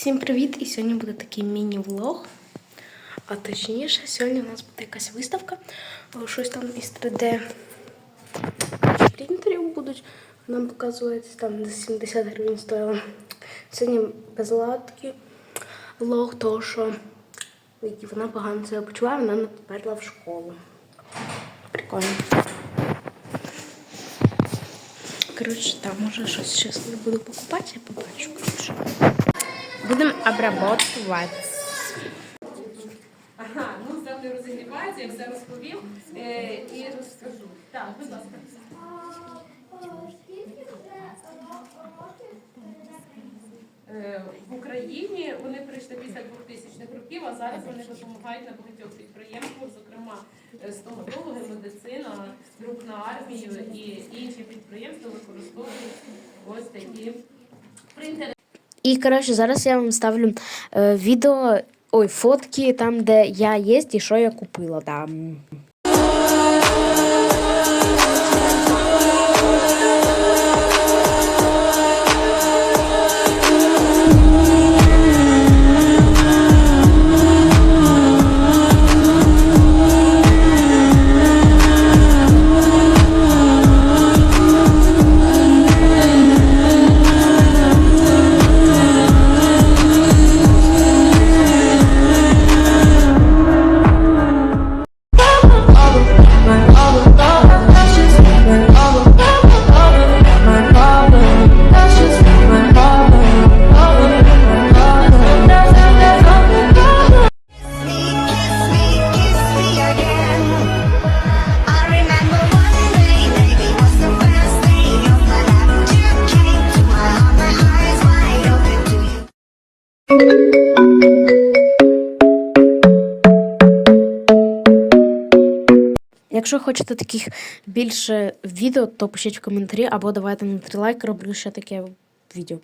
Всім привіт! І сьогодні буде такий міні-влог. А точніше, сьогодні у нас буде якась виставка. Щось там із 3D принтерів будуть. Нам показується там десь 70 гривень стоїло. Сьогодні безладки влог, того що вона погано себе почуває, вона не поперла в школу. Прикольно. Коротше, там може щось щас не буду покупати, я побачу. Коротше. Будемо обрабатувати. Ага, ну завжди розігрівається, я все розповім е, і розкажу. Так, будь ласка. Е, В Україні вони прийшли після 2000-х років, а зараз вони допомагають на багатьох підприємствах, зокрема е, стоматологи, медицина, друк на армію і інші підприємства використовують ось такі принтери. І коротше, зараз я вам ставлю е, відео, ой, фотки там, де я є і що я купила там. Якщо хочете таких більше відео, то пишіть в коментарі або давайте на 3 лайки, роблю ще таке відео.